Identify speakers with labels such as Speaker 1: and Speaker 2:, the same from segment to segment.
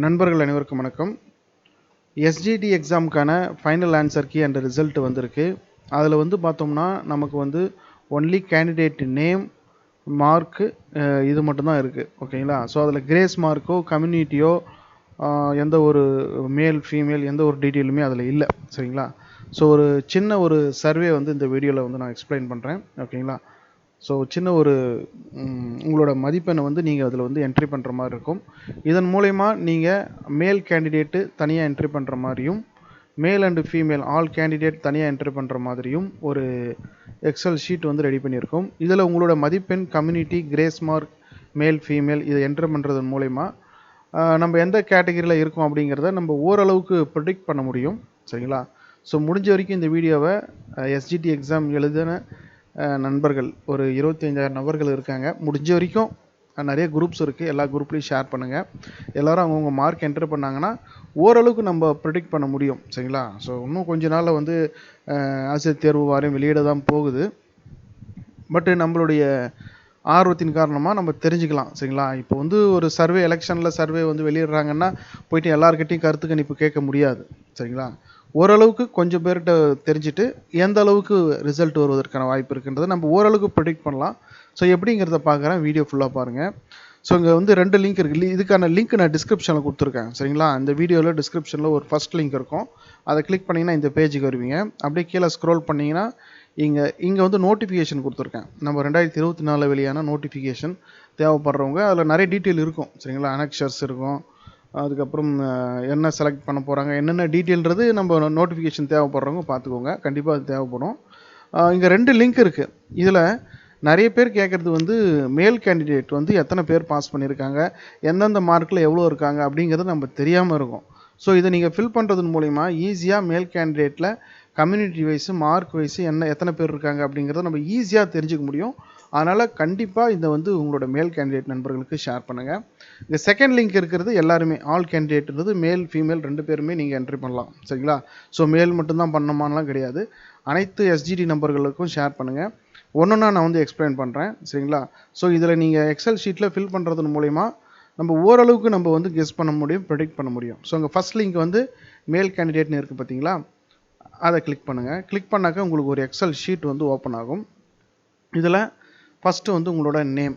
Speaker 1: நண்பர்கள் அனைவருக்கும் வணக்கம். SGT எக்ஸாமுக்கான final answer key and result வந்திருக்கு. அதில் வந்து பார்த்தோம்னா நமக்கு வந்து ஒன்லி கேண்டிடேட் நேம் மார்க்கு இது மட்டும்தான் இருக்குது ஓகேங்களா? ஸோ அதில் கிரேஸ் மார்க்கோ கம்யூனிட்டியோ எந்த ஒரு மேல் ஃபீமேல் எந்த ஒரு டீட்டெயிலுமே அதில் இல்லை. சரிங்களா? ஸோ ஒரு சின்ன ஒரு சர்வே வந்து இந்த வீடியோவில் வந்து நான் எக்ஸ்பிளைன் பண்ணுறேன் ஓகேங்களா? ஸோ சின்ன ஒரு உங்களோட மதிப்பெண்ணை வந்து நீங்கள் அதில் வந்து என்ட்ரி பண்ணுற மாதிரி இருக்கும். இதன் மூலயமா நீங்கள் மேல் கேண்டிடேட்டு தனியாக என்ட்ரி பண்ணுற மாதிரியும் male and female all candidate தனியாக என்ட்ரி பண்ணுற மாதிரியும் ஒரு எக்ஸல் ஷீட் வந்து ரெடி பண்ணியிருக்கோம். இதில் உங்களோட மதிப்பெண் community grace mark male female இதை என்ட்ரி பண்ணுறதன் மூலயமா நம்ம எந்த கேட்டகரியில் இருக்கோம் அப்படிங்கிறத நம்ம ஓரளவுக்கு ப்ரிடிக்ட் பண்ண முடியும். சரிங்களா? ஸோ முடிஞ்ச வரைக்கும் இந்த வீடியோவை எஸ்ஜிடி எக்ஸாம் எழுதின நண்பர்கள். ஒரு இருபத்தஞ்சாயிரம் நபர்கள் இருக்காங்க. முடிஞ்ச வரைக்கும் நிறைய குரூப்ஸ் இருக்குது எல்லா குரூப்லேயும் ஷேர் பண்ணுங்கள் எல்லோரும் அவங்கவுங்க மார்க் என்டர் பண்ணாங்கன்னா ஓரளவுக்கு நம்ம ப்ரிடிக்ட் பண்ண முடியும். சரிங்களா? ஸோ இன்னும் கொஞ்ச நாளில் வந்து ஆசிரியர் தேர்வு வாரியம் வெளியிட தான் போகுது. பட்டு நம்மளுடைய ஆர்வத்தின் காரணமாக நம்ம தெரிஞ்சுக்கலாம். சரிங்களா? இப்போ வந்து ஒரு சர்வே எலெக்ஷனில் சர்வே வந்து வெளியிடுறாங்கன்னா போயிட்டு எல்லாருக்கிட்டையும் கருத்து கணிப்பு கேட்க முடியாது. சரிங்களா? ஓரளவுக்கு கொஞ்சம் பேர்கிட்ட தெரிஞ்சுட்டு எந்த அளவுக்கு ரிசல்ட் வருவதற்கான வாய்ப்பு இருக்குன்றதை நம்ம ஓரளவுக்கு ப்ரிடிக்ட் பண்ணலாம். ஸோ எப்படிங்கிறத பார்க்குறேன். வீடியோ ஃபுல்லாக பாருங்கள் ஸோ இங்கே வந்து ரெண்டு லிங்க் இருக்குது இதுக்கான லிங்க் நான் டிஸ்கிரிப்ஷனில் கொடுத்துருக்கேன். சரிங்களா? இந்த வீடியோவில் டிஸ்கிரிப்ஷனில் ஒரு ஃபர்ஸ்ட் லிங்க் இருக்கும். அதை கிளிக் பண்ணிங்கன்னா இந்த பேஜுக்கு வருவீங்க. அப்படியே கீழே ஸ்க்ரோல் பண்ணிங்கன்னா இங்கே இங்கே வந்து நோட்டிஃபிகேஷன் கொடுத்துருக்கேன். நம்ம ரெண்டாயிரத்தி இருபத்தி நாலில் வெளியான நோட்டிஃபிகேஷன் தேவைப்படுறவங்க அதில் நிறைய டீட்டெயில் இருக்கும். சரிங்களா? அனெக்ஷர்ஸ் இருக்கும். அதுக்கப்புறம் என்ன செலக்ட் பண்ண போகிறாங்க என்னென்ன டீட்டெயில்ன்றது நம்ம நோட்டிஃபிகேஷன் தேவைப்படுறவங்க பார்த்துக்கோங்க. கண்டிப்பாக அது தேவைப்படும். இங்கே ரெண்டு லிங்க் இருக்குது இதில் நிறைய பேர் கேட்குறது வந்து மேல் கேண்டிடேட் வந்து எத்தனை பேர் பாஸ் பண்ணியிருக்காங்க எந்தெந்த மார்க்கில் எவ்வளோ இருக்காங்க அப்படிங்கிறது நம்ம தெரியாமல் இருக்கும். ஸோ இதை நீங்கள் ஃபில் பண்ணுறதன் மூலிமா ஈஸியாக மேல் கேண்டிடேட்டில் கம்யூனிட்டி வைஸு மார்க் வைஸு என்ன எத்தனை பேர் இருக்காங்க அப்படிங்கிறத நம்ம ஈஸியாக தெரிஞ்சுக்க முடியும். அதனால் கண்டிப்பாக இதை வந்து உங்களோட மேல் கேண்டிடேட் நண்பர்களுக்கு ஷேர் பண்ணுங்கள் இந்த செகண்ட் லிங்க் இருக்கிறது எல்லாருமே ஆல் கேண்டிடேட்ன்றது மேல் ஃபீமேல் ரெண்டு பேருமே நீங்கள் என்ட்ரி பண்ணலாம். சரிங்களா? ஸோ மேல் மட்டும்தான் பண்ணமானலாம் கிடையாது. அனைத்து எஸ்ஜிடி நம்பர்களுக்கும் ஷேர் பண்ணுங்கள் ஒன்றுன்னா நான் வந்து எக்ஸ்பிளைன் பண்ணுறேன் சரிங்களா? ஸோ இதில் நீங்கள் எக்ஸல் ஷீட்டில் ஃபில் பண்ணுறதன் மூலிமா நம்ம ஓரளவுக்கு நம்ம வந்து கெஸ் பண்ண முடியும் ப்ரெடிக்ட் பண்ண முடியும். ஸோ உங்கள் ஃபஸ்ட் லிங்க் வந்து மேல் கேண்டிடேட்னு இருக்குது பார்த்தீங்களா அதை கிளிக் பண்ணுங்கள் கிளிக் பண்ணாக்க உங்களுக்கு ஒரு எக்ஸல் ஷீட் வந்து ஓப்பன் ஆகும். இதில் ஃபஸ்ட்டு வந்து உங்களோட நேம்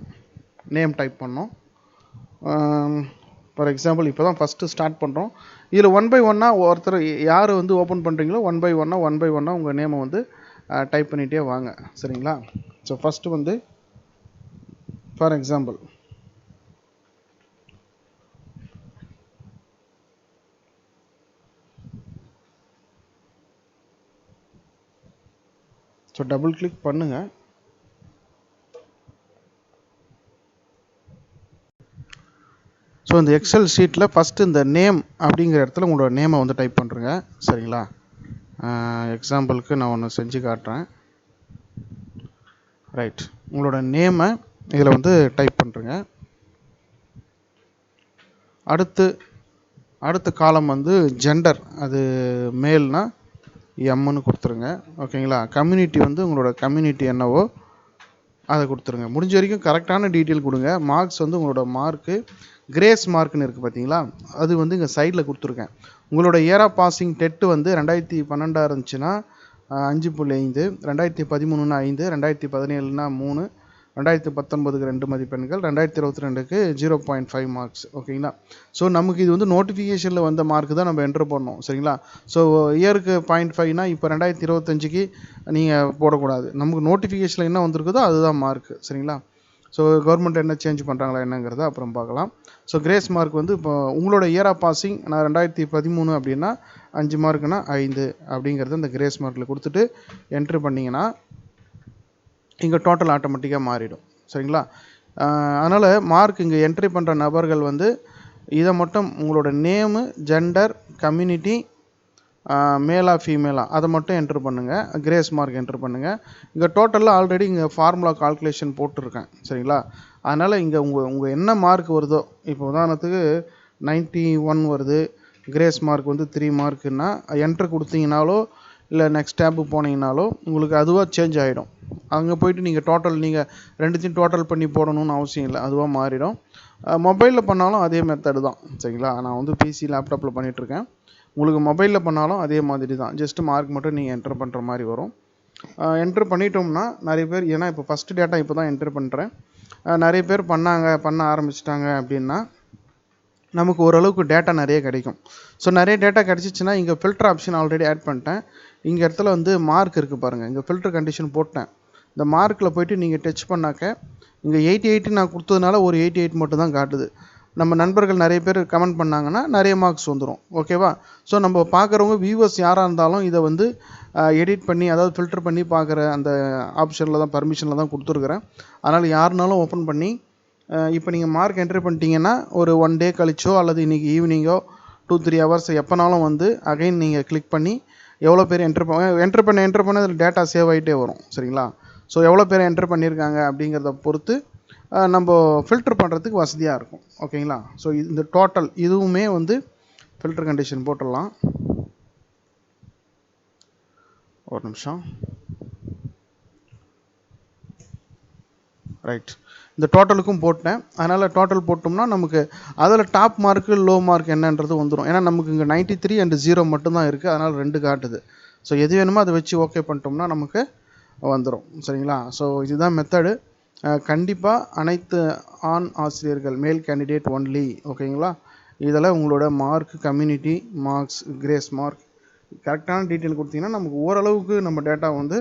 Speaker 1: நேம் டைப் பண்ணோம் ஃபார் எக்ஸாம்பிள் இப்போ தான் ஃபஸ்ட்டு ஸ்டார்ட் பண்ணுறோம் இதில் ஒன் பை ஒன்னாக ஒருத்தர் யார் வந்து ஓப்பன் பண்ணுறீங்களோ ஒன் பை ஒன்னாக ஒன் பை ஒன்னாக உங்கள் நேமை வந்து டைப் பண்ணிகிட்டே வாங்க. சரிங்களா? ஸோ ஃபஸ்ட்டு வந்து for example so double click பண்ணுங்கள் இப்போ இந்த எக்ஸல் ஷீட்டில் ஃபஸ்ட்டு இந்த நேம் அப்படிங்கிற இடத்துல உங்களோட நேமை வந்து டைப் பண்ணுறேங்க சரிங்களா? எக்ஸாம்பிளுக்கு நான் ஒன்று செஞ்சு காட்டுறேன். ரைட் உங்களோட நேமை இதில் வந்து டைப் பண்ணுறேங்க அடுத்து அடுத்த காலம் வந்து ஜெண்டர் அது மேல்னா எம்னு கொடுத்துருங்க. ஓகேங்களா கம்யூனிட்டி வந்து உங்களோட கம்யூனிட்டி என்னவோ அதை கொடுத்துருங்க. முடிஞ்ச வரைக்கும் கரெக்டான டீட்டெயில் கொடுங்க. மார்க்ஸ் வந்து உங்களோட மார்க்கு கிரேஸ் மார்க்னு இருக்குது பார்த்தீங்களா? அது வந்து இங்கே சைடில் கொடுத்துருக்கேன். உங்களோட ஏரா பாசிங் டெட்டு வந்து ரெண்டாயிரத்தி பன்னெண்டாக இருந்துச்சுன்னா அஞ்சு புள்ளி ஐந்து ரெண்டாயிரத்தி பதிமூணுன்னா ஐந்து ரெண்டாயிரத்தி பதினேழுனா மூணு ரெண்டாயிரத்தி பத்தொன்பதுக்கு ரெண்டு மதிப்பெண்கள் ரெண்டாயிரத்தி இருபத்தி ரெண்டுக்கு ஜீரோ பாயிண்ட் ஃபைவ் மார்க்ஸ் ஓகேங்களா ஸோ நமக்கு இது வந்து நோட்டிஃபிகேஷனில் வந்த மார்க் தான் நம்ம என்ட்ரு பண்ணோம் சரிங்களா? ஸோ இயருக்கு பாயிண்ட் ஃபைவ்னா இப்போ ரெண்டாயிரத்தி இருபத்தஞ்சிக்கு நீங்கள் போடக்கூடாது. நமக்கு நோட்டிஃபிகேஷனில் என்ன வந்திருக்குதோ அதுதான் மார்க் சரிங்களா? ஸோ கவர்மெண்ட் என்ன சேஞ்ச் பண்ணுறாங்களா என்னங்கிறத அப்புறம் பார்க்கலாம். ஸோ கிரேஸ் மார்க் வந்து இப்போ உங்களோட இயர் ஆஃப் பாசிங் நான் ரெண்டாயிரத்தி பதிமூணு அப்படின்னா அஞ்சு மார்க்குனா ஐந்து அப்படிங்கிறத அந்த கிரேஸ் மார்க்கில் கொடுத்துட்டு என்ட்ரு பண்ணிங்கன்னா இங்கே டோட்டல் ஆட்டோமேட்டிக்காக மாறிடும். சரிங்களா? அதனால் மார்க் இங்கே என்ட்ரி பண்ணுற நபர்கள் வந்து இதை மட்டும் உங்களோட நேமு ஜெண்டர் கம்யூனிட்டி மேலா ஃபீமேலா அதை மட்டும் என்ட்ரு பண்ணுங்கள் கிரேஸ் மார்க் என்ட்ரு பண்ணுங்கள் இங்கே டோட்டலில் ஆல்ரெடி இங்கே ஃபார்முலா கால்குலேஷன் போட்டிருக்கேன். சரிங்களா? அதனால் இங்கே உங்கள் உங்கள் என்ன மார்க் வருதோ இப்போ உதாரணத்துக்கு நைன்ட்டி ஒன் வருது. கிரேஸ் மார்க் வந்து த்ரீ மார்க்குன்னா என்ட்ரு கொடுத்தீங்கனாலோ இல்லை நெக்ஸ்ட் டேப்பு போனீங்கனாலோ உங்களுக்கு அதுவாக சேஞ்ச் ஆகிடும் அங்கே போயிட்டு நீங்கள் டோட்டல் நீங்கள் ரெண்டுத்தையும் டோட்டல் பண்ணி போடணும்னு அவசியம் இல்லை. அதுவாக மாறிடும். மொபைலில் பண்ணாலும் அதே மெத்தடு தான். சரிங்களா? நான் வந்து பிசி லேப்டாப்பில் பண்ணிகிட்ருக்கேன் உங்களுக்கு மொபைலில் பண்ணாலும் அதே மாதிரி தான். ஜஸ்ட்டு மார்க் மட்டும் நீங்கள் என்டர் பண்ணுற மாதிரி வரும். என்ட்ரு பண்ணிட்டோம்னா நிறைய பேர் ஏன்னா இப்போ ஃபஸ்ட்டு டேட்டா இப்போ தான் என்ட்ரு பண்ணுறேன் நிறைய பேர் பண்ணாங்க பண்ண ஆரம்பிச்சிட்டாங்க அப்படின்னா நமக்கு ஓரளவுக்கு டேட்டா நிறைய கிடைக்கும். ஸோ நிறைய டேட்டா கிடச்சிச்சின்னா இங்கே ஃபில்டர் ஆப்ஷன் ஆல்ரெடி ஆட் பண்ணிட்டேன். இங்கே இடத்துல வந்து மார்க் இருக்குது பாருங்கள் இங்கே ஃபில்டர் கண்டிஷன் போட்டேன். இந்த மார்க்கில் போயிட்டு நீங்கள் டச் பண்ணாக்க இங்கே எயிட்டி எயிட்டி நான் கொடுத்ததுனால ஒரு எயிட்டி எயிட் மட்டும் தான் காட்டுது. நம்ம நண்பர்கள் நிறைய பேர் கமெண்ட் பண்ணாங்கன்னா நிறைய மார்க்ஸ் வந்துடும் ஓகேவா ஸோ நம்ம பார்க்குறவங்க வியூவர்ஸ் யாராக இருந்தாலும் இதை வந்து எடிட் பண்ணி அதாவது ஃபில்டர் பண்ணி பார்க்குற அந்த ஆப்ஷனில் தான் பர்மிஷனில் தான் கொடுத்துருக்குறேன். அதனால் யாருனாலும் ஓப்பன் பண்ணி இப்போ நீங்கள் மார்க் என்ட்ரி பண்ணிட்டீங்கன்னா ஒரு ஒன் டே கழிச்சோ அல்லது இன்றைக்கி ஈவினிங்கோ டூ த்ரீ ஹவர்ஸ் எப்போனாலும் வந்து அகைன் நீங்கள் கிளிக் பண்ணி எவ்வளோ பேர் என்ட்ரு பண்ண என்ட்ரு பண்ண என்ட்ரு பண்ண அதில் டேட்டா சேவ் ஆகிட்டே வரும் சரிங்களா? ஸோ எவ்வளோ பேர் என்ட்ரு பண்ணியிருக்காங்க அப்படிங்கிறத பொறுத்து நம்ம ஃபில்டர் பண்ணுறதுக்கு வசதியாக இருக்கும் ஓகேங்களா? ஸோ இந்த டோட்டல் இதுவுமே வந்து ஃபில்டர் கண்டிஷன் போட்டுடலாம். ஒரு நிமிஷம். ரைட் இந்த டோட்டலுக்கும் போட்டேன். அதனால் டோட்டல் போட்டோம்னா நமக்கு அதில் டாப் மார்க்கு லோ மார்க் என்னன்றது வந்துடும் ஏன்னா நமக்கு இங்கே நைன்ட்டி த்ரீ அண்ட் ஜீரோ மட்டும்தான் இருக்குது அதனால் ரெண்டு காட்டுது. ஸோ எது வேணுமோ அதை வச்சு ஓகே பண்ணிட்டோம்னா நமக்கு வந்துடும் சரிங்களா? ஸோ இதுதான் மெத்தடு கண்டிப்பாக அனைத்து ஆண் ஆசிரியர்கள் மேல் கேண்டிடேட் ஒன்லி ஓகேங்களா இதில் உங்களோட mark community marks grace mark கரெக்டான டீட்டெயில் கொடுத்தீங்கன்னா நமக்கு ஓரளவுக்கு நம்ம டேட்டா வந்து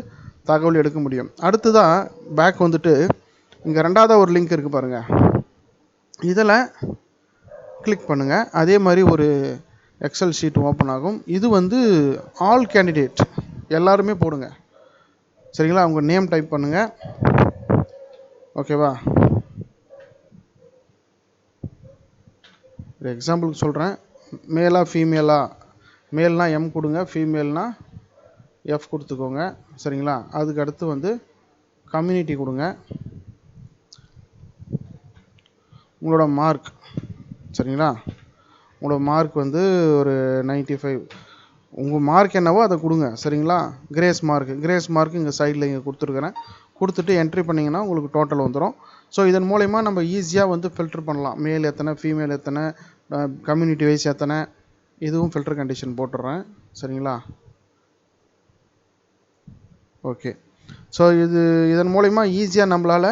Speaker 1: தகவல் எடுக்க முடியும். அடுத்ததாக பேக் வந்துட்டு இங்கே ரெண்டாவது ஒரு லிங்க் இருக்குது பாருங்கள் இதில் கிளிக் பண்ணுங்கள் அதே மாதிரி ஒரு எக்ஸல் ஷீட் ஓப்பன் ஆகும். இது வந்து ஆல் கேண்டிடேட் எல்லாருமே போடுங்க. சரிங்களா? அவங்க நேம் டைப் பண்ணுங்கள் ஓகேவா? ஒரு எக்ஸாம்பிளுக்கு சொல்கிறேன் மேலா ஃபீமேலா மேல்னா எம் கொடுங்க. ஃபீமேல்னா எஃப் கொடுத்துக்கோங்க. சரிங்களா? அதுக்கு அடுத்து வந்து கம்யூனிட்டி கொடுங்க. உங்களோட மார்க் சரிங்களா? உங்களோட மார்க் வந்து ஒரு நைன்ட்டி ஃபைவ் உங்கள் மார்க் என்னவோ அதை கொடுங்க சரிங்களா? கிரேஸ் மார்க் கிரேஸ் மார்க் இங்கே சைடில் இங்கே கொடுத்துருக்குறேன். கொடுத்துட்டு என்ட்ரி பண்ணிங்கன்னா உங்களுக்கு டோட்டல் வந்துடும் ஸோ இதன் மூலயமா நம்ம ஈஸியாக வந்து ஃபில்டர் பண்ணலாம். மேல் எத்தனை ஃபீமேல் எத்தனை கம்யூனிட்டி வைஸ் எத்தனை இதுவும் ஃபில்டர் கண்டிஷன் போட்டுடுறேன் சரிங்களா? ஓகே ஸோ இது இதன் மூலயமா ஈஸியாக நம்மளால்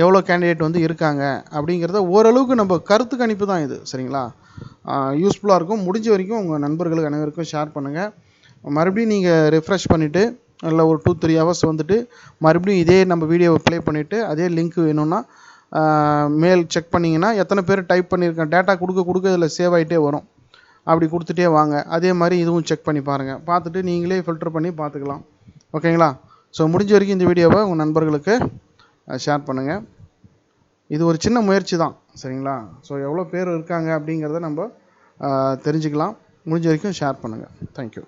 Speaker 1: எவ்வளோ கேண்டிடேட் வந்து இருக்காங்க அப்படிங்கிறத ஓரளவுக்கு நம்ம கருத்து கணிப்பு தான் இது சரிங்களா? யூஸ்ஃபுல்லாக இருக்கும். முடிஞ்ச வரைக்கும் உங்கள் நண்பர்களுக்கு அனைவருக்கும் ஷேர் பண்ணுங்கள் மறுபடியும் நீங்கள் ரெஃப்ரெஷ் பண்ணிவிட்டு இல்லை ஒரு டூ த்ரீ ஹவர்ஸ் வந்துட்டு மறுபடியும் இதே நம்ம வீடியோவை ப்ளே பண்ணிவிட்டு அதே லிங்க் வேணும்னா மேல் செக் பண்ணிங்கன்னா எத்தனை பேர் டைப் பண்ணியிருக்கேன் டேட்டா கொடுக்க கொடுக்க இதில் சேவ் ஆகிட்டே வரும். அப்படி கொடுத்துட்டே வாங்க. அதே மாதிரி இதுவும் செக் பண்ணி பாருங்கள் பார்த்துட்டு நீங்களே ஃபில்டர் பண்ணி பார்த்துக்கலாம். ஓகேங்களா ஸோ முடிஞ்ச வரைக்கும் இந்த வீடியோவை உங்கள் நண்பர்களுக்கு ஷேர் பண்ணுங்கள் இது ஒரு சின்ன முயற்சி தான் சரிங்களா? ஸோ எவ்வளோ பேர் இருக்காங்க அப்படிங்கிறத நம்ம தெரிஞ்சுக்கலாம். முடிஞ்ச வரைக்கும் ஷேர் பண்ணுங்கள் தேங்க்யூ